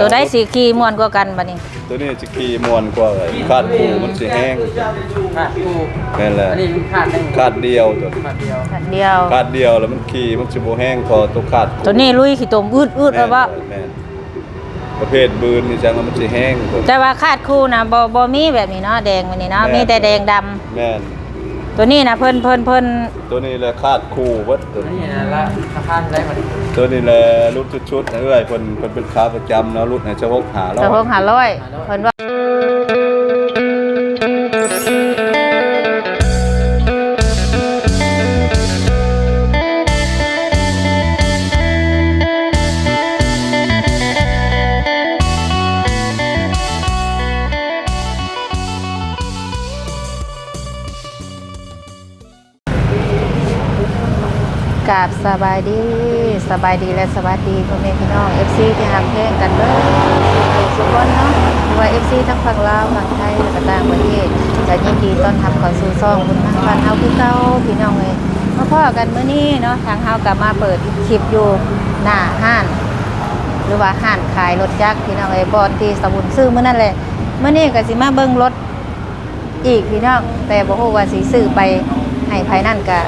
ตัวได้สีขี่ม่วนกว่ากันบัดนี้ ตัวนี้จะขี่มวนกว่าคาดปูมันสิแห้งขาดกูนั่นแหละอันนี้ขาดหนึ่งคาดเดียวตัวขาดเดียวอันเดียว คาดเดียวแล้วมันขี่มันสิบ่แห้งพอตัวคาดตัวนี้ลุยขี้ตมอืดอืดแล้วบ่แม่นประเภทบืนนี่จังว่ามันสิแห้งตัวแต่ว่าคาดคู่นะบ่บ่มีแบบนี้เนาะแดงแบบนี้เนาะแม่มีแต่แดงดำ แม่น ตัวนี้นะเพิ่นเพิ่นเพิ่นตัวนี้แหละคาดคู่เบิดตัวอันนี้นี้นะละขาดได้หมดตัวนี้แหละรุดชุดๆนะเอ้ยเพิ่นเพิ่นเป็นขาประจำเนาะรุดให้เจ้าหกหาร้อสะโพกยหาร้อยเพิ่นว่า กับสบายดีสบายดีและสวัสดีพ่อแม่พี่น้อง FC ที่ฮักเพลงกันเด้อทุกคนเนาะว่า FC ทั้งฝั่งลาวฝั่งไทยและก็ต่างประเทศจะยินดีต้อนรับเข้าสู่ซ่องบุญทางบ้านเฮาคือเก่าพี่น้องเอ้ยมาพ่อกันมื้อนี้เนาะทางเฮากลับมาเปิดคลิปอยู่หน้าห้านหรือว่าห้านขายรถจักรพี่น้องเอ้ยบอนที่สมุนซื้อมื้อนั่นแหละมื้อนี้ก็สิมาเบิ่งรถอีกพี่น้องแต่บ่ฮู้ว่าสิซื้อไปให้ไผนั่นก็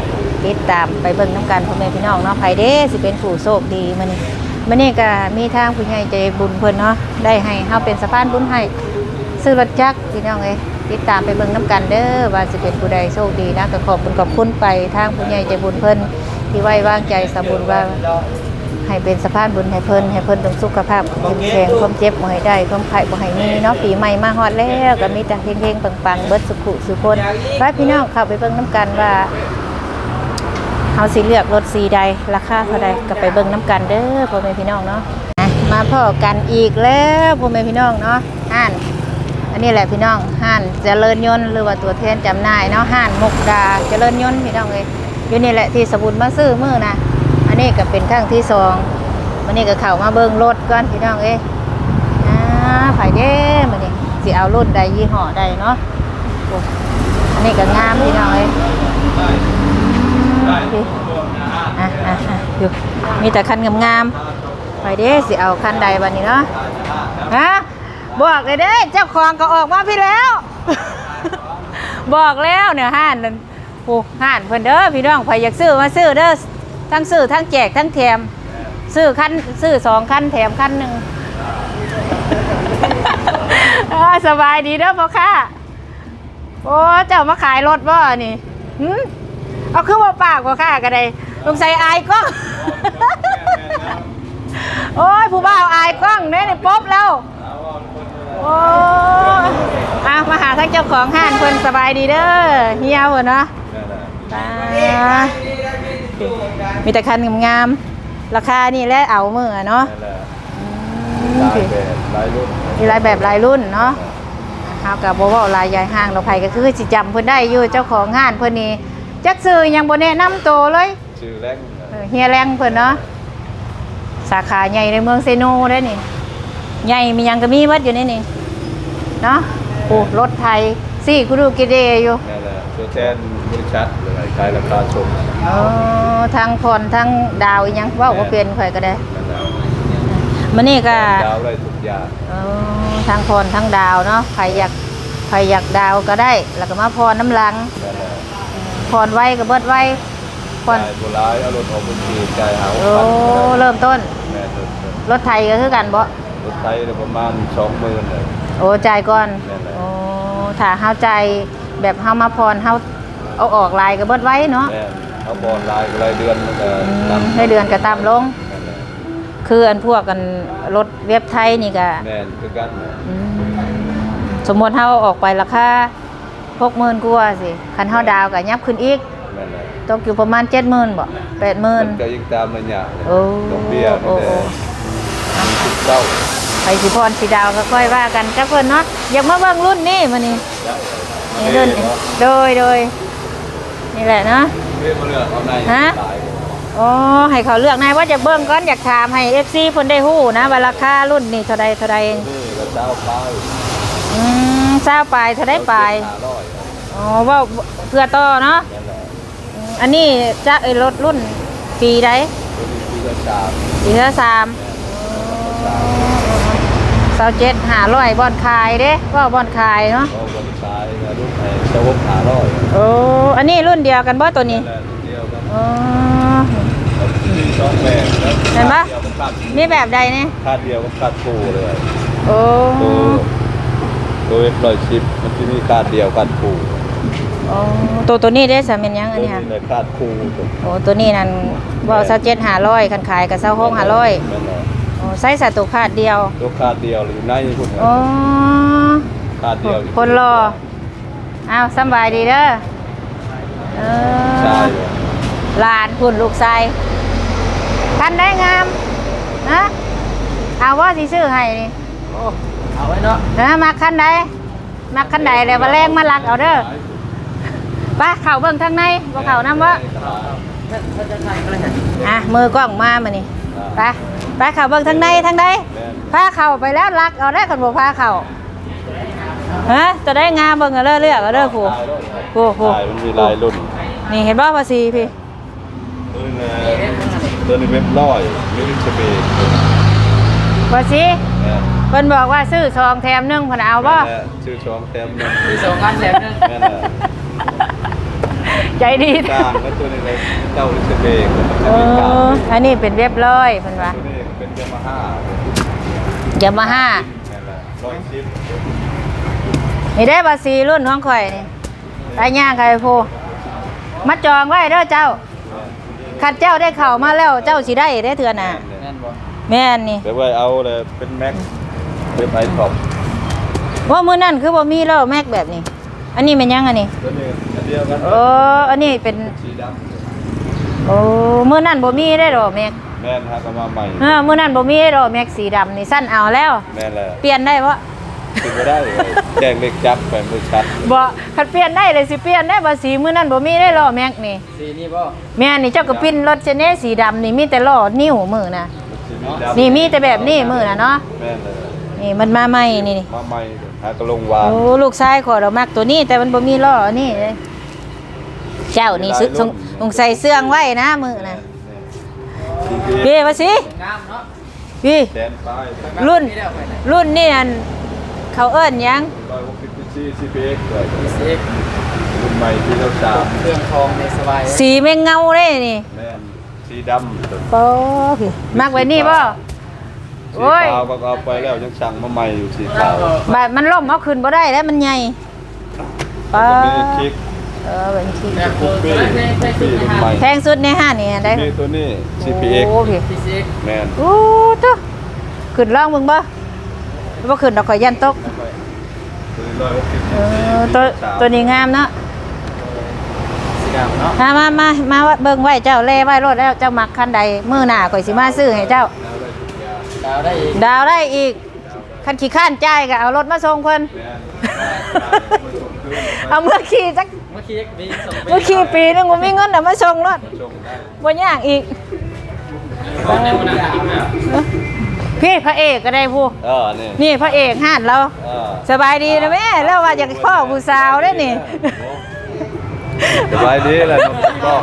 ติดตามไปเบิ่งน้ำกันพ่อแม่พี่น้องเนาะไผเด้สิเป็นผู้โชคดีมื้อนี้มื้อนี้ก็มีทางผู้ใหญ่ใจบุญเพิ่นเนาะได้ให้เฮาเป็นสะพานบุญให้ซื้อรถจักรพี่น้องเอ้ยติดตามไปเบิ่งน้ำกันเด้อว่าสิเป็นผู้ใดโชคดีนะก็ขอบคุณขอบคุณไปทางผู้ใหญ่ใจบุญเพิ่นที่ไว้วางใจสะบุญว่าให้เป็นสะพานบุญให้เพิ่นให้เพิ่นต้องสุขภาพเข้มแข็งความเจ็บบ่ให้ได้ความไข้บ่ให้มีเนาะปีใหม่มาฮอดแล้วก็มีแต่เฮงๆปังๆเบิดสุขุสุคนไปพี่น้องเข้าไปเบิ่งน้ำกันว่า เฮาสิเลือกรถสีใดราคาเท่าใดก็ไปเบิ่งน้ำกันเด้อพ่อแม่พี่น้องเนาะอะมาพ่อกันอีกแล้วพ่อแม่พี่น้องเนาะห้านอันนี้แหละพี่น้องห้านเจริญยนต์หรือว่าตัวแทนจำหน่ายเนาะห้านมุกดาเจริญยนต์พี่น้องเอ้ยอยู่นี่แหละที่สบุญมาซื้อมือนะอันนี้ก็เป็นครั้งที่สองวันนี้ก็เข้ามาเบิ่งรถก่อนพี่น้องเอ้ยอ่าไผเด้มันนี่สิเอารุ่นใดยี่ห้อใดเนาะโอ้อันนี้ก็งามพี่น้องเอ้ยพี่ อะอะอะอยู่มีแต่คันงามๆไผเด้สิเอาคันใดบัดนี้เนาะฮะบอกเลยเด้เจ้าของก็ออกมาพี่แล้ว บอกแล้วเนี่ยห้านนั่นโอ้ห้านเพิ่นเด้อพี่น้องใครอยากซื้อมาซื้อเด้อทั้งซื้อทั้งแจกทั้งแถมซื้อคันซื้อสองคันแถมคันหนึ่งสบายดีเด้อพ่อค้าโอ้เจ้ามาขายรถบ่นี่หึ เอาคือว่าปากพ่อค้าก็ได้ลงใส่อายกล้อง โอ้ยผู้บ่าวอายกล้องเนี่ยนี่ป๊บแล้ว โอ้ยอะมาหาทั้งเจ้าของห้านเพิ่นสบายดีเด้อเฮียเพิ่นเนาะตามีแต่คันงามๆราคานี่แหละเอามือเนาะหลายแบบหลายรุ่นมีหลายแบบหลายรุ่นเนาะเฮากับบ่เว้าลายใหญ่ห้างเราไผก็คือสิจำเพิ่นได้อยู่เจ้าของห้านเพิ่นนี่ จักซื้อยังบ่แนะนำโตวเลยชื่อแรงเออเฮียแรงเพิ่นเนาะสาขาใหญ่ในเมืองเซโนได้อนี่ ใหญ่มีหยังก็มีเบิดอยู่ในนี่เนาะโอ้รถไทยซี่กูดูกิเดอยู่นั่นแหละตัวแทนบริษัทหรืออะไรขายราคาชมเออทางผ่อนทางดาวอีหยังเว้าบ่เป็นข่อยก็ได้นั่นแหละมื้อนี้ก็ดาวได้ทุกอย่างเออทางผ่อนทางดาวเนาะใครอยากใครอยากดาวก็ได้ แล้วก็มาผ่อนน้ำหลังนั่นแหละ ผ่อนไว้ก็เบิดไว้ผ่อนจ่ายโบราณเอารถออกบัญชีจ่ายเอาโอ้ เริ่มต้น แม่ต้นรถไทยก็คือกันบ่รถไทยเนี่ยประมาณสองหมื่นเลย โอ้จ่ายก่อนนั่นแหละโอ้ถ้าเฮาจ่ายแบบเฮามาผ่อนเฮาเอาออกลายก็เบิดไว้เนาะแม่เขาบอลรายรายเดือนมันก็อืมตามให้เดือนก็ตามลงนั่นแหละคืออันพวกกันรถเว็บไทยนี่ก็แม่นคือกันอืมสมมติเฮาออกไปราคา 60,000กว่าสิคันเฮาดาวก็ยับขึ้นอีกนั่นแหละตกอยู่ประมาณ70,000บ่มัน80,000ก็ยิ่งตามมันยากเลยโอ้ดอกเบี้ยโอ้ มันโอ้แต่มีสิบเก้าไปสิพรสิดาวก็ค่อยว่ากันกับเพิ่นเนาะอยากมาเบิ่งรุ่นนี้มื้อนี้ได้นี่รุ่นโดยโดยนี่แหละเนาะ เรียกมาเลือกเอาในฮะ ตายอ๋อให้เขาเลือกนายว่าจะเบิ่งก่อนอยากถามให้ FC เพิ่นได้ฮู้นะว่าราคารุ่นนี้เท่าใดเท่าใด นี่ก็เจ้าป้ายอืม ทราบปลายเท่าใดปลายห้าร้อยอ๋อเว่าเพื่อต่อเนาะนั่นแหละอืมอันนี้จะเอ้ยรถรุ่นปีใดตัวนี้คือก็สามปีละสามสามเสาเจ็ดหาร้อยบอนคายเด้ว่าบอนคายเนาะก็วันชายนะรุ่นไอ้เจ้าหกหาร้อยโอ้อันนี้รุ่นเดียวกันบ่ตัวนี้แหละรุ่นเดียวกันอ๋อมีสองแบบแล้วเห็นปะเดียวกับคาดนี่แบบใดเนี่ยคาดเดียวกับคาดคู่เลยโอ้ ตัวตัวเอฟร้อยชิปมันจะมีคาดเดียวคาดคู่โอ้ตัวตัวนี้ได้สามียังอัตันวนี้นี้ค่ะเลยคาดคู่ตัวโอ้ตัวนี้นั่นว่าเสาเจ็ดหาร้อยคันขายกับเสาหกหาร้อยนั่นแหละโอ้ไซส์สัตว์ตัวขาดเดียวตัวคาดเดียวหรือในคุณโอ้คาดเดียวคนรออ้าวสำบายดีเด้อเอใช่อหลานคุณลูกชายท่านได้งามนะเอาว่าสิซื้อให้นี่โอ้ เอาไว้เนาะนะมาคันใดมาคันใดเลยมาแรงมาลักเอาเด้อไปเข่าเบิ่งทางในบ่เข่าน้ำวะถ้าถ้าจะใส่ก็เลยเห็นอะมือกล้องมามานี่ไปไปเข่าเบิ่งทางในทางใดแม่นพาเข่าไปแล้วลักเอาได้คนบ่พาเข่าฮะจะได้งามเบิ่งเอาเด้อเลือกเอาเด้อผู้ผู้ผู้ใช่มันมีหลายรุ่นนี่เห็นบ่ภาษีพี่ตัวนี้ตัวนี้เว็บร้อยมิลิชเบย์ภาษี เพิ่นบอกว่าซื้อซองแถมหนึงเพิ่นเอาบ่ชื่อช่องแต้มหนึงมีสองอันแถมหนึงแม่นแหละใจดีกลางแล้วตัวนี้เลยเจ้าลิชเบย์มันเอจะมีกลางออันนี้เป็นเรียบร้อยเพิ่นว่าตัวนี้เป็นยามาฮ่าอย่ามาห้าแม่นแหละร้อยชิปนี่ได้ภาษีรุ่นของข่อยนี่ไปย่างใครพูมาจองไว้เด้อเจ้าขัดเจ้าได้เข้ามาแล้วเจ้าสิได้ได้เถื่อน่ะแน่นบ่แม่นนี่เดี๋ยวไว้เอาเลยเป็นแม็ก เว็บไอท็อปว่ามื้อนั้นคือบ่มีแล้วแม็กแบบนี้ อันนี้เป็นยังอันนี้ตัวนี้อันเดียวกันโอ้อันนี้เป็นสีดโอ้มื้อนั้นบ่มีได้ดอกแม็กำแม่นฮะก็มาใหม่เออมื้อนั้นบ่มีได้ดอกแม็กสีดำนี่สั้นเอาแล้ว แม่นแหละเปลี่ยนได้บ่คือไม่ได้เลยแจ้งเลขจับแฟนมือชัดบ่คันเปลี่ยนได้เลยสิเปลี่ยนได้บ่สีมื้อนั้นบ่มีได้ล้อแม็กนี่ สีนี่บ่แม่นี่เจ้าก็ปิ้นรถเชเน่สีดำนี่มีแต่ล้อนิ้วมือน่ะสีดำนี่มีแต่แบบนี้มือน่ะเนาะแม่นเลย นี่มันมาใหม่นี่นี่มาใหม่หากระลงวานโอ้ลูกชายขอเรามักตัวนี้ แต่มันบ่มีล้อนี่เลยเจ้านี่ซึสงสงใส่เสื้องไว้นะมือน่ะพี่มาสิงามเนาะพี่แดนป้ายรุ่นมีแล้วไปไหนรุ่นนี่อันเขาเอิ้นหยังร้อยหกสิบซีซีพีเอ็กซ์เลยมีเซ็กรุ่นใหม่ที่เราจามเครื่องทองในสบายสีแม่งเงาเลยนี่แม่นสีดำตัวโอ้พี่มักไว้นี่บ่ สีโอ้ย ขาวก็เอาไปแล้วยังสั่งมาใหม่อยู่สีขาวบาดมันล่มเอาขึ้นบ่ได้แล้วมันใหญ่ปาตัวนี้คลิกเออเป็นขี้แบบตัวตัวแรกได้ได้ปีสีรุ่นห้าใหม่แพงสุดในห้างนี่ได้มีตัวนี้ CPX โอ้พี่ที่เซ็กแม่นโอ้ตัวขึ้นล่องมึงบ่บ่ขึ้นดอกข่อยยันตกตัวนี้ร้อยหกสิบเออตัวตัวนี้งามเนาะสีดำเนาะมามามามาเบิ่งไว้เจ้าแล่ไว้รถแล้วเจ้ามักคันใดมื้อหน้าข่อยสิมาซื้อให้เจ้า ดาวได้อีกดาวได้อีกคันขี้ข้านจ่ายก็เอารถมาส่งเพิ่นแม่น เอาเมื่อขี่จักเมื่อกี้มีสองเมื่อขี่ปีนึงบ่มีเงินเอามาส่งรถชงได้บ่ยากอีกของในมันดาวนะพี่พระเอกก็ได้ผู้เออนี่นี่พระเอกห้านเรา เออสบายดีนะแม่แล้วว่าอยากพ่อผู้สาวได้นี่สบายดีแหละก็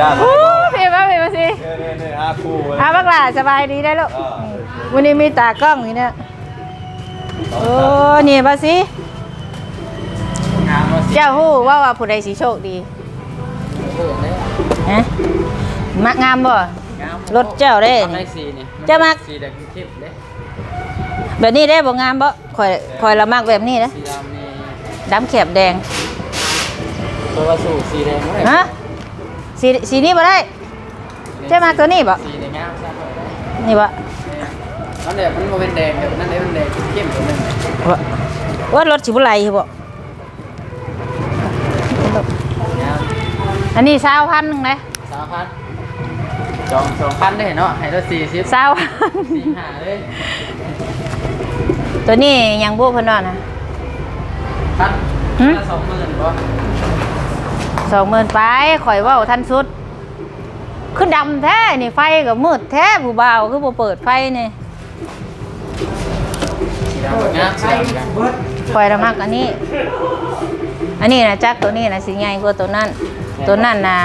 ญาติโอ้พี่มาพี่มาสินี่นี่นี่อาคู่เว้ยอาบักหลาสบายดีได้ลูกอ่า วันนี้มีตากล้องนี่เนี่ยโอ้นี่มาสิงามว่าสีเจ้าฮู้ว่าว่าผู้ใดสิโชคดีเออเนี่ยฮะมักงามบ่งามรถเจ้าได้ทำได้สีนี่เจ้ามักสีแดงเข้มเด้แบบนี้ได้บ่งามบ่ข่อยข่อยละมักแบบนี้นะสีดำนี่ดำแขบแดง ตัวสูตรสีแดงเท่าไหร่ฮะสีสีนี้บ่ได้ เจ้ามักตัวนี้บ่สีแดงงามใช่ไหมนี่บ่ นั่นแหละมันบ่เป็นแดงแบบนั่นเลยมันแดงเข้มตัวหนึงบ่ว่ารถสิบ่ไหลบ่งามอันนี้20,000นึงนะสามพันจองสองพันได้เนาะให้เราสี่สิบ20,000สี่หาเลยตัวนี้ยังบุเพิ่นว่านะพันหึละสองหมื่นบ่สองหมื่นไปข่อยเว่าทันสุดคือดำแท้นี่ไฟก็มืดแท้ผู้บ่าวคือบ่เปิดไฟนี่สีดำ งามสีดำงามข่อยละมักอันนี้ อันนี้นะจักตัวนี้นะสิใหญ่กว่าตัวนั้นตัวนั้นน่ะ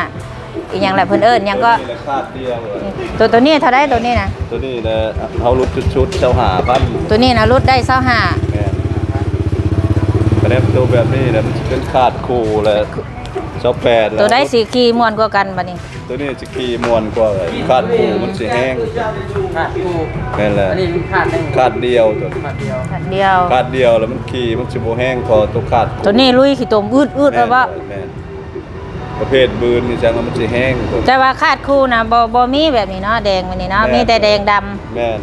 อีกอย่างแหละเพิ่นเอิ้นหยังก็ตัวนี้แหละคาดเดียวเลยตัวตัวนี้เท่าไดตัวนี้นะตัวนี้นะเขารุดชุดๆเจ้าหาพันตัวนี้นะรุดได้เศร้าห้าแม่นกระเด็บตัวแบบนี้นะมันจะเป็นคาดคู่เลยเจ้าแปดแล้วตัวได้สีขีม่วนกว่ากันบัดนี้ ตัวนี้จะขี่มวนกว่าเลยคาดคู่มันสิแห้งขาดกูนั่นแหละอันนี้มันขาดหนึ่งคาดเดียวตัวนี้ขาดเดียวอันเดียว คาดเดียวแล้วมันขี่มันสิบ่แห้งพอตัวคาดคู่ตัวนี้ลุยขี้ตมอืดอืดแม่แล้วนว่าแม่นประเภทบืนนี่จังว่ามันสิแห้งตัว แต่ว่าคาดคู่นะบ่บ่มีแบบนี้เนาะแดงแบบนี้เนาะมีแต่แดงดำ แม่น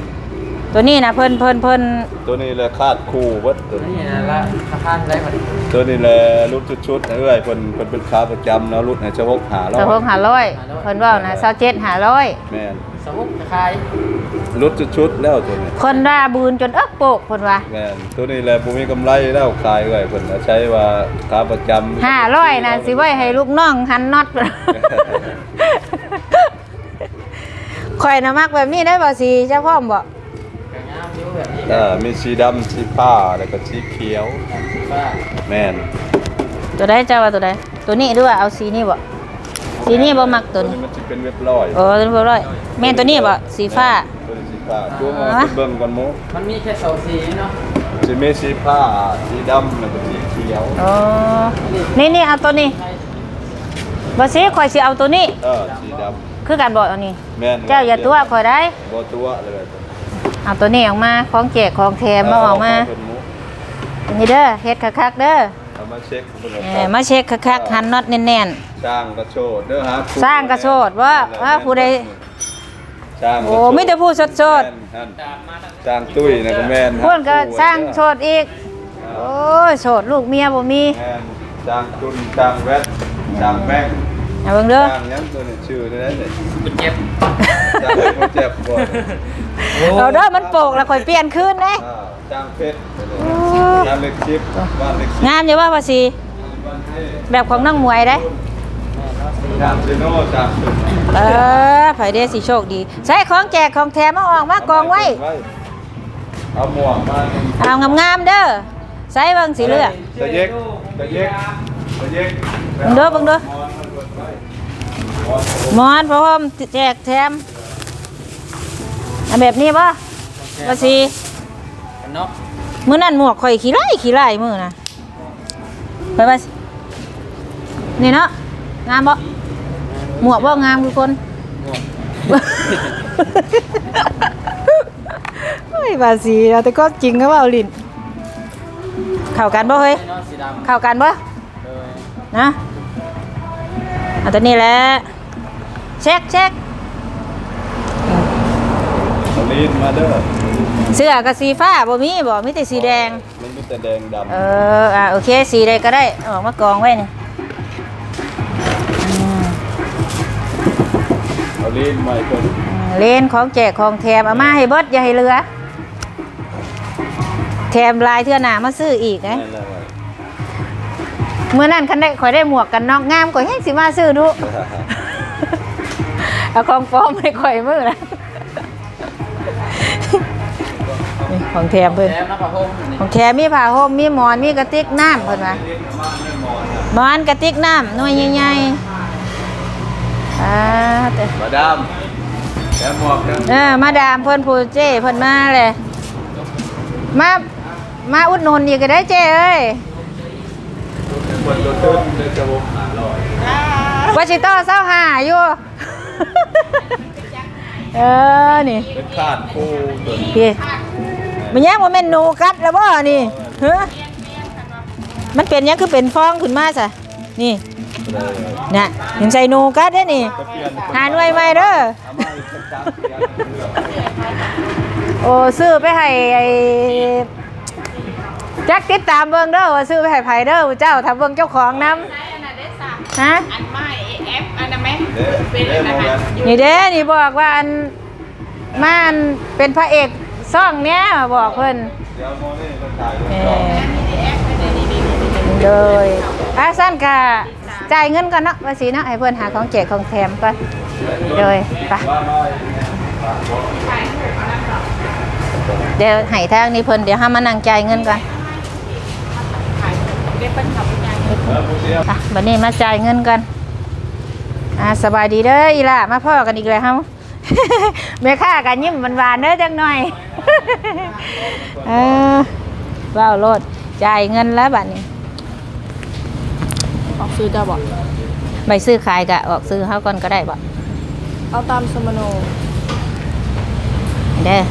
ตัวนี้นะเพิ่นเพิ่นเพิ่นตัวนี้แหละคาดคู่เบิดตัวนี้นี่นะละราคาเท่าไหร่ก่อนตัวนี้แหละรุดชุดๆเอ้ยเพิ่นเพิ่นเป็นขาประจำเนาะรุดให้เจ้าพกหาเราสะพงหาร้อยเพิ่นเว่านะเศร้าเจ็ดหาร้อยแม่นสมุกขายรุดชุดๆแล้วตัวนี้คนด่าบืนจนเอิกโปกเพิ่นว่าแม่นตัวนี้แหละบ่มีกำไรแล้วขายเอ้ยเพิ่นใช้ว่าขาประจำห้าร้อยนะสิไว้ให้ลูกน้องหันน็อตข่อยนะมักแบบนี้ได้บ่สิเจ้าพ่อมบ่ เออมีสีดำสีฟ้าแล้วก็สีเขียวว่าแม่นตัวใดเจ้าว่าตัวใดตัวนี้ด้วยเอาสีนี้บ่สีนี้บ่มักตัวนี้มันสิเป็นเว็บร้อย โอ้ตัวนี้บ่ร้อยแม่นตัวนี้บ่สีฟ้าตัวนี้สีฟ้าตัวมาเบิ่งก่อนหมูมันมีแค่สองสีเนาะสิมีสีฟ้าสีดำแล้วก็สีเขียวอ๋อนี่นี่เอาตัวนี้บ่สิข่อยสิเอาตัวนี้ เออสีดคือกันบ่เอานี่ำแม่นเจ้าอย่าตัวข่อยได้บ่ตัวเลย เอาตัวนี้ออกมาของแจกของแถมมาออกมาเพิ่นหมูอันนี้เด้อเฮ็ดคักๆเด้อเอามาเช็คเพิ่นเออมาเช็คคักๆหันน็อตแน่น สร้างกระโชดเด้อฮะสร้างกระโชดว่าว่าผู้ใด สร้างๆกระโอ้โชดมีแต่ผู้สดแม่นหั่นสร้างตุ้ยนะก็แม่นๆเพิ่นก็สร้างโชดอีก โอ้ยโชดลูกเมียบ่มี แม่นสร้างตุนสร้างแวดสร้างแบงค์ เอาเบิ่งเด้อสร้างหยังตัวนี้ชื่อนี่นั่นนี่คุณเจ็บสร้างให้คนเจ็บบ่เอาเด้อมันโปกแล้วค่อยเปลี่ยนคืนเด้อ่าสร้างเพชรงานเล็กชิปบ้านเล็กชิปงามอยู่ว่าภาษีบ้านเท่แบบของน้องมวยเด้สร้างซิโน่สร้างตุนเออไผเด้สิโชคดี ใช้ของแจกของแถมมาออกมากองไว้ เอาหมวกมาเอางามๆเด้อใส่เบิ่งสิเลือกตะเย็กตะเย็กตะเย็กเบิ่งเด้อเบิ่งเด้อห มอนพร้อมแจกแถมเอาแบบนี้บ่ภาษีกันเนาะมื้อนั้นหมวกข่อยขี้ไล่ขี้ไล่มื้อน่ะไปบ่าสินี่เนาะงามบ่หมวกบ่งามทุกคนเฮ้ยบาสีเราแต่ก็จริงก็ว่าเอาลิ้นเข้ากันบ่เฮ้ยเนาะสีดำเข้ากันบ่เออนะเอาตัวนี้แหละ เช็คเช็คเอาลีนมาเด้อเสื้อกับสีฟ้าบ่มีบ่มีแต่สีแดง มันมีแต่แดงดำเอออะโอเคสีใดก็ได้เอาออกมากองไว้นี่อืมเอาลีนมาอีกคนเลนของแจกของแถมเอามาให้เบิดอย่าให้เหลือ แถมลายเทื่อหน้ามาซื้ออีกนะนั่นแหละว่ะเมื่อนั้นคันได้ข่อยได้หมวกกันนอกงามข่อยแห้งสิมาซื้อดู เอาของปลอมให้ข่อยมือนะนี่ของแถมเพิ่นแล้วนะพ่อพงนี่ของแถมมีผ้าห่มมีหมอนมีกระติกน้ำเพิ่นว่าหมอนกระติกน้ำหน่วยใหญ่ๆอ่าแต่มาดามแกหมวกกันเออมาดามเพิ่นผู้เจ้เพิ่นมาเลยมามาอุดหนุนอีกก็ได้เจ้เอ้ยคนรถตื้นเลยจะวกหาลอยว่าสิต่อเศร้าหาอยู่ เออ นี่เป็นขาดคู่ตัวนี้พี่มันยังว่าแม่นหนูกัดแล้วบ่นี่เฮ้มันเป็นหยังคือเป็นฟองขึ้นมาซะนี่เลยน่ะเห็นใส่หนูกัดได้อนี่ จะเปลี่ยนหาหน่วยใหม่เด้อเอามาอีกสักสามเปลี่ยนโอ้ซื้อไปให้ไอ้จักติดตามเบิ่งเด้อว่าซื้อไปให้ไผเด้อเจ้าถ้าเบิ่งเจ้าของนำ ฮะอันไม่เอฟอันนั้นไหมเป็นนโมนั้นเมนต์นี่เด้นี่บอกว่าอันมาอันเป็นพระเอกซ่องเนี้ยบอกเพิ่นเลยวโมนี่ก็ถ่ายรูปเอก่อนอเลยอาสั้นกะจ่ายเงินก่อนเนาะว่าสิเนาะให้เพิ่อนหาของแจกของแถมก่อนเลยไปว่าน้อยเดี๋ยวให้ทางนี้เพิ่นเดี๋ยวห้ามานั่งจ่ายเงินก่อน เรียกเป็นขับงานแล้วผู้เสียไปบัดนี้มาจ่ายเงินก่อนอ่าสบายดีเด้ออีล่ามาพ่อกันอีกแล้วเฮาแม่ค้ากันยิ้มหวานๆเด้อจังหน่อยเออว้าวโลดจ่ายเงินแล้วบัดนี้ออกซื้อจะบอกไปซื้อขายกะออกซื้อเฮาก่อนก็ได้บ่เอาตามสมโนเด้อ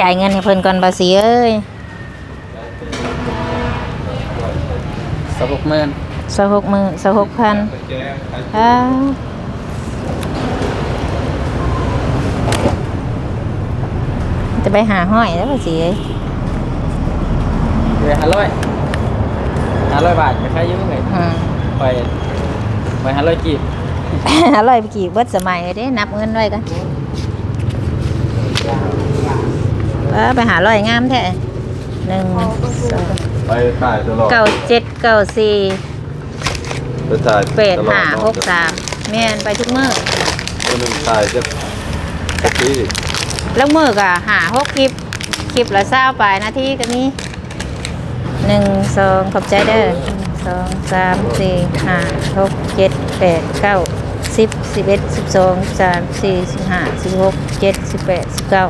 จ่ายเงินให้เพิ่นก่อนบ่สิเอ้ยสหกหมื่นสหกมือสหกพันไปแจ้งใครอ้าวจะไปหาห้อยแล้วบ่สิเอ้ยเหลือห้าร้อยห้าร้อยบาทจะใช้อยุ่งเลยอืมไปไปห้าร้อยกีบอร่อยไปกี่เบิดสมัยเด้นับเงินไว้กัน เออไปหาร้อยงามแท้หนึ่งสองไปถ่ายตลอดเก้าเจ็ดเก้าสี่ไปถ่ายแปดตลอห้าเนะหกสามแม่นไปทุกมื้อคนหนึ่งถ่ายจะสักทีแล้วมื้อกะหาหกคลิปคลิปละเศร้าไปนาทีก็มีหนึ่งสองขอบใจเด้อหนึ่งสองสามสี่ห้าหกเจ็ดแปดเก้าสิบสิบเอ็ดสิบสองสิบสามสิบสี่สิบห้าสิบหกเจ็ดสิบแปดสิบเก้า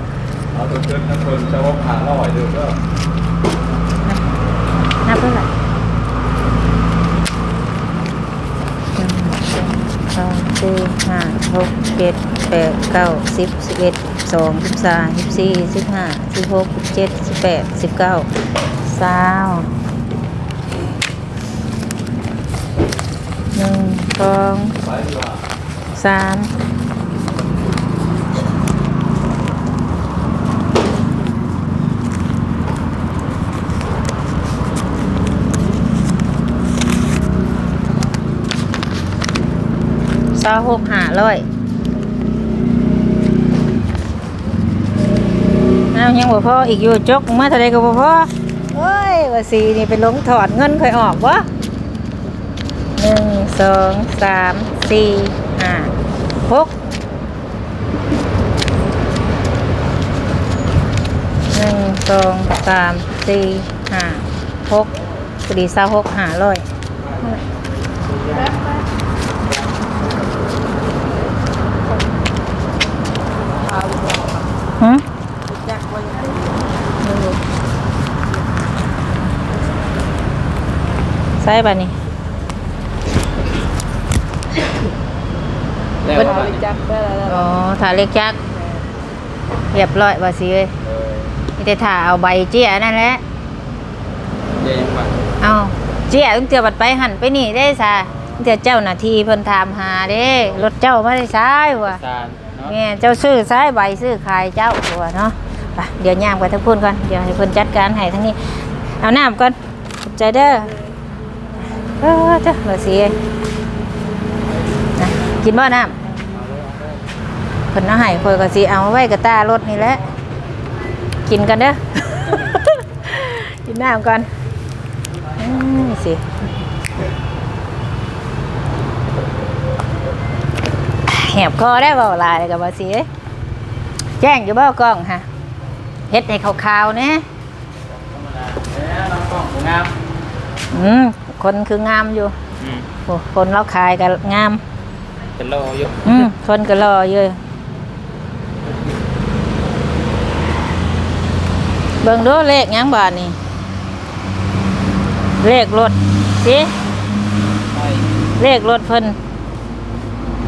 เอาตัวเชิญนะคนจะว่าผ่านร้อยเดูก็นับเท่าไหร่หนึ่งสองสี่ห้าหกเจ็ดแปดเก้าสิบสิบเอ็ดสิบสองสิบสามสิบสี่สิบห้าสิบหกสิบเจ็ดสิบแปดสิบเก้าสาวหนึ่งสองสาม สาหกหาร้อยเอายังบ่พออีกอยู่จกมาเท่าไรก็บ่พอเอ้ยว่าสีนี่ไปลงถอดเงินค่อยออกวะหนึ่งสองสามสี่ห้าหกหนึ่งสองสามสี่ห้าหกพอดีสาหกหาร้อย ใช่ป่ะนี่แล้วเบิดบาทจักได้แล้วอ๋อถ่าเล็กจักเรียบร้อยว่าสิเอ้ยมีแต่ถ่าเอาใบเจี้ยนั่นแหละ เดี๋ยวยังบาทเอาเจี้ยต้องเตือบัดไปหันไปนี่ได้ซะตั้งแต่เจ้าหน้าที่เพิ่นถามหาเด้ รถเจ้าไม่ได้ใช้ว่ะสารเนาะแม่เจ้าซื้อใช้ใบซื้อขายเจ้าตัวเนาะไปเดี๋ยวย่างไปทั้งพุ่นก่อน เดี๋ยวให้เพิ่นจัดการให้ทั้งนี้ เอาน้ำก่อนขอบใจเด้อ เออจ้าว่าสิเอ้ยนะกินบ่น้ำเพิ่นเอาให้ข่อยก็สิเอาไว้กับตารถนี่แหละ กินกันเด้อ กินน้ำก่อนอืมสิแหบคอได้บาหลายกับว่สิแจ้งอยู่บ่กล้องฮะเฮ็ดให้ขาวๆแหนะแล้วน้องกล้องงาม อืมคนคืองามอยู่อืมโอ้คนเราขายกันงาม เป็นโลอยู่อืมคนก็รออยู่เบิ่งดูเลขหยังบาทนี่ เลขรถสิไปเลขรถเพิ่น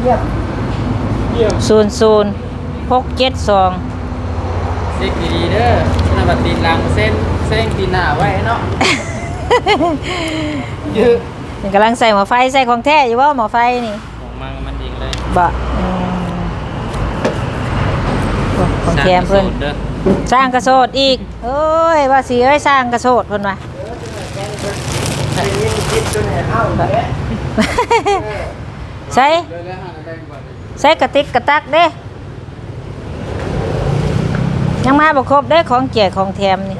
เยี่ยมศูนย์ศูนย์หกเจ็ดสองเซ็กดีๆเด้อหน้าบัดตีนหลังเส้นเส้นตีนหน้าไว้เนาะ เยอะนี่กำลังใส่หมอไฟใส่ของแท้อยู่ว่าหมอไฟนี่ของมันมันดีเลยบ่อืมโอ้ของแถมเพิ่น สร้างกระสุเด้อสร้างกระโสดอีกเอ้ยว่าสิเอ้ยสร้างกระโสดเพิ่นว่าใส่ใส่กระติกกระตักเด้ ยังมาบ่ครบเด้ของเกียของแถมนี่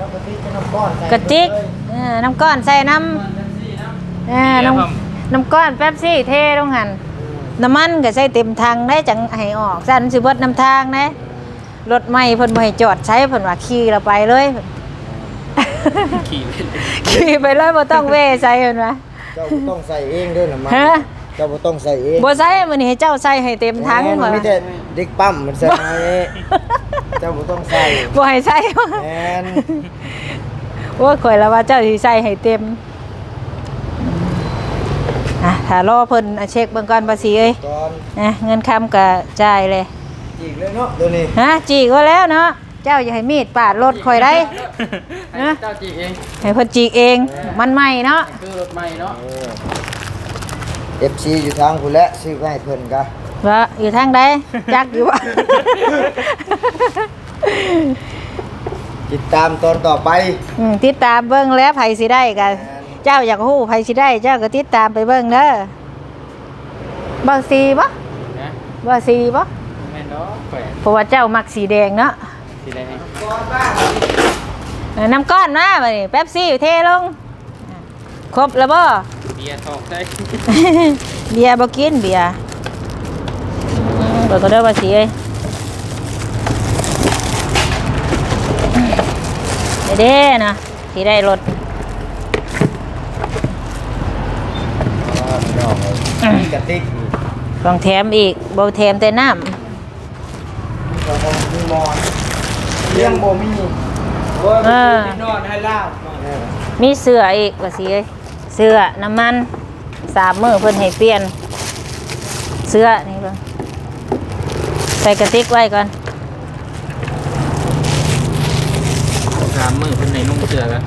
กระติก เออน้ำก้อนใส่น้ำเออน้ำน้ำก้อนแป๊บซี่เทลงหันน้ำมันก็ใส่เต็มทางได้จังให้ออกสั่นสิเบิดน้ำทางนะรถใหม่เพิ่นบ่ให้จอดใช้เพิ่นว่าขี่เราไปเลยเพิ่นขี่ไปเลยขี่ไปเลยบ่ต้องเวใส่เห็นไหมเจ้าบ่ต้องใส่เองเด้วยน้ำมันฮะเจ้าบ่ต้องใส่เองบ่ใส่มื้อนี้ให้เจ้าใส่ให้เต็มทั้งแม่นว่ะมีแต่เด็กปั๊มมันใส่ให้เจ้าบ่ต้องใส่บ่ให้ใส่แม่น โอ้ยข่อยแล้วว่าเจ้าสิใส่ให้เต็มอะถ้ารอเพิ่นอะเช็คเบิ่งก่อนภาษีเอ้ยก่อนนะเงินคำก็จ่ายเลยจีกเลยเนาะตัวนี้ฮะจีก็แล้วเนาะเจ้าอย่าให้มีดปาดรถข่อยได้ให้เจ้าจีเองให้เพิ่นจีกเอง มันใหม่เนาะคือรถใหม่เนาะเออ FC อยู่ทางพุ่นแหละซื้อไปให้เพิ่นกะว่าอยู่ทางใดจักอยู่ว่า ติดตามตอนต่อไปอืมติดตามเบิ่งแล้วไผสิได้กัน เจ้าอยากฮู้ไผสิได้ เจ้าก็ติดตามไปเบิ่งเด้อบ่สีบ่นะบ่สีบ่แม่นเนาะแขวนเพราะว่าเจ้ามักสีแดงเนาะสีแดงเออน้ำก้อนมาบัดนี้แป๊บซี่เทลงอะครบแล้วบ่ เบียร์ทอกใส่เบียร์บ่กินเบียร์อืมเปิดก็เด้อว่าสีเอ้ย เด้ๆนะสีได้รถอ๋อพี่น้องเอ้ยมีกระติกนี่ต้องแถมอีกบ่แถมแต่น้เราบ่มีหมอนเลี้ยงบ่มีำเออนอนให้ลาบเออมีเสื้ออีกว่าสีเอ้ยเสื้อน้ำมันสามมื้อเพิ่นให้เปลี่ยน เสื้อนี่เบิ่งใส่กระติกไว้ก่อน สามมือคนไหนนุ่งเสื้อกัน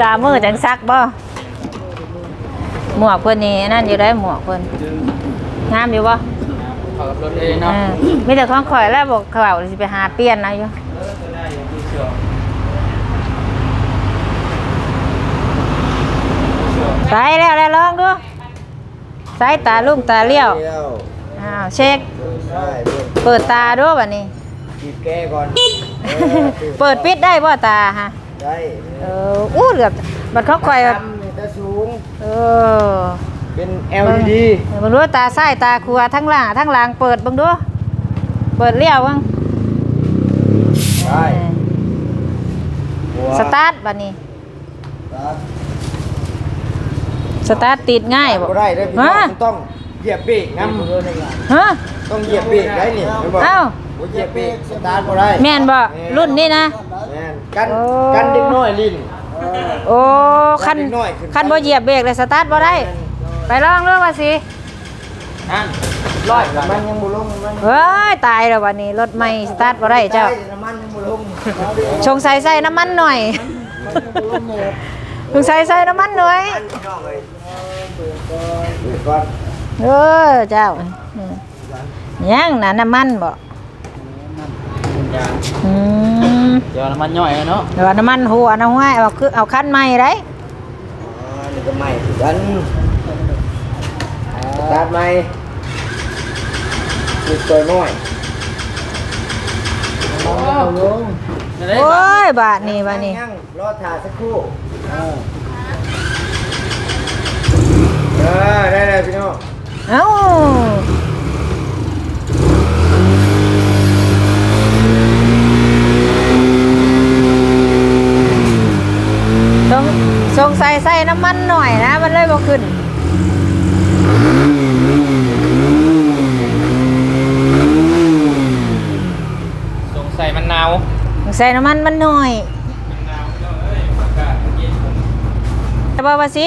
สามมือจังซักบ่หมวกเพิ่นนี่นั่นอยู่ได้หมวกเพิ่นงามอยู่บ่เขากับรถเองเนาะเออมีแต่ของข่อยแล้วบอกเขาสิไปหาเปลี่ยนนะอยู่ใส่แล้วแล้วลองดูใส่ตาลุงตาเลี้ยวเลี้ยวอ้าวเช็คใช่เบิ่งเปิดตาดูบัดนี้จีบแก้ก่อนออเปิดปิดได้บ่ตาฮะ ได้เอออู้เหลือบบัดเขาข่อยดำนี่แต่สูง เออ เป็น LED เดี๋ยวมึงดูตาซ้ายตาขวาทั้งหล่างทั้งหลังเปิดเบังดูเปิดเลี้ยวเบังได้สตาร์ทบัดนี้สตาร์ทสตาร์ทติดง่ายบ่บ่ได้เด้อพี่น้ฮะองต้องเหยียบเบรกนำฮะต้องเหยียบเบรกได้นี่ไม่บอกเอ้า บ่เหยียบเบรกสตาร์ทบ่ได้แม่นบ่รุ่นนี้นะ แม่นกันโอ้ กันเด็กน้อยลิ้น โอ้คันนิดหน่อยขึ้นไปคันบ่เหยียบเบรกเลยสตาร์ทบ่ได้ ไปลองเรื่องมาสินั่นร้อยน้ำมันยังบ่ลงมันเฮ้ยตายแล้ววันนี้รถใหม่สตาร์ทบ่ได้เจ้าน้ำมันยังบ่ลงชงใส่ใส่น้ำมันหน่อยชงใส่ใส่น้ำมันหน่อยพี่น้องเอ้ยดูก่อนเออเจ้าอืมยังน่ะน้ำมันบ่คุณยาง อืมเดี๋ยวน้ำมันย่อยเนาะเดี๋ยวน้ำมันหัวน้ำห้อยเอาคือเอาคันใหม่ได้อ๋อนี่ก็ใหม่คือกันสตาร์ทใหม่คือตัวน้อยโอ้จะได้โอ้ยบาทนี่บาทนี่ยังรอถ่ายสักครู่เออได้เลยพี่น้องเอ้าสง สงสัยใส่น้ำมันหน่อยนะ มันเลยบ่ขึ้นสงสัยมันหนาวใส่น้ำมันมันหน่อยแต่บอกว่าสิ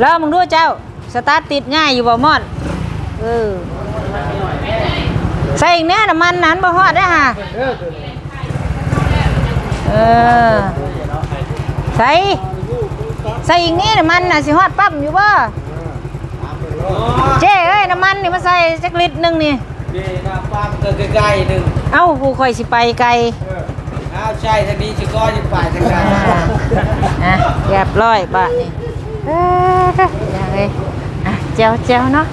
แล้วมึงดูเจ้า สตาร์ทติดง่ายอยู่บ่มอดเออใส่อีกแน่น้ำมันนั้นบ่ฮอดได้อฮะเออ ใส่ ใส่อีกนี่น้ำมันน่ะสิฮอดปั๊มอยู่บ่เจ้เอ้ยน้ำมันนี่มาใส่จักลิตรหนึงนี่ดีนะฟังก็ใกล้ๆหนึ่งเอ้าผู้ข่อยสิไปไกลอ้าวใช่ทางนี้จะก็จะไปทางนั้นอะเรียบร้อยบาทนี่เอ้ยอย่างไรอะเจียวเจียวเนาะ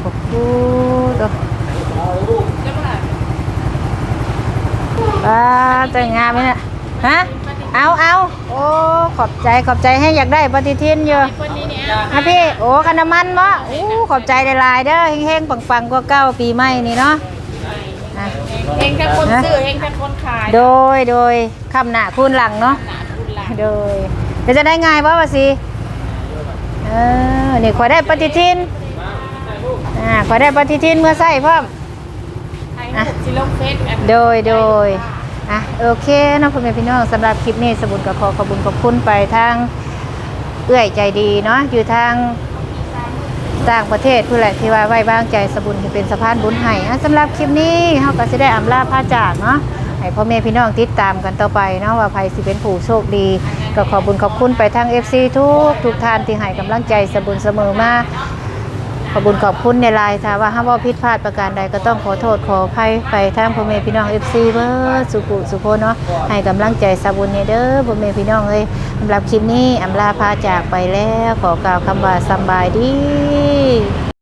โอ้โหดูปลาแต่งงานไหมเนี่ยฮะ เอาเอาโอ้ขอบใจขอบใจให้อยากได้ปฏิทินอยู่คนนี้เนี่ยฮะพี่โอ้คันน้ำมันวะโอ้ขอบใจหลายๆเด้อเฮงๆปังๆกว่าเก้าปีใหม่นี่เนาะอะเฮงทั้งคนซื้อเฮงทั้งคนขายโดยโดยคำหน้าคูณหลังเนาะหนาคุณหลานโดยเดี๋ยวจะได้ง่ายป่าวะสิเออนี่ขอยได้ปฏิทินอ่าขอยได้ปฏิทินเมื่อใส่พร้อมให้ลูกสิลงเฟซแอปโดยโดย อะโอเคน้องพ่อแม่พี่น้องสำหรับคลิปนี้สมุนกับขอขอบคุญขอบคุณไปทางเอื้อยใจดีเนาะอยู่ทางต่างประเทศผู้แหละที่ว่าไว้วางใจสบุญที่เป็นสะพานบุญให้สำหรับคลิปนี้เฮาก็สิได้อำลาพาจากเนาะให้พ่อแม่พี่น้องติดตามกันต่อไปเนาะว่าใครสิเป็นผู้โชคดี ก็ขอบุญขอบคุณไปทาง FC ทุกทุกท่านที่ให้กำลังใจสบุญเสมอมา ขอบุญขอบคุณในไลน์ถ้าว่าห้ามว่าผิดพลาดประการใดก็ต้องขอโทษขออภัยไปทางพ่อแม่พี่น้องเอฟซีเบอร์สุขุสุโคนเนาะให้กำลังใจสาบุญเนี่ยเด้อพ่อแม่พี่น้องเลยสำหรับคลิปนี้อำลาพาจากไปแล้วขอกล่าวคำว่าสบายดี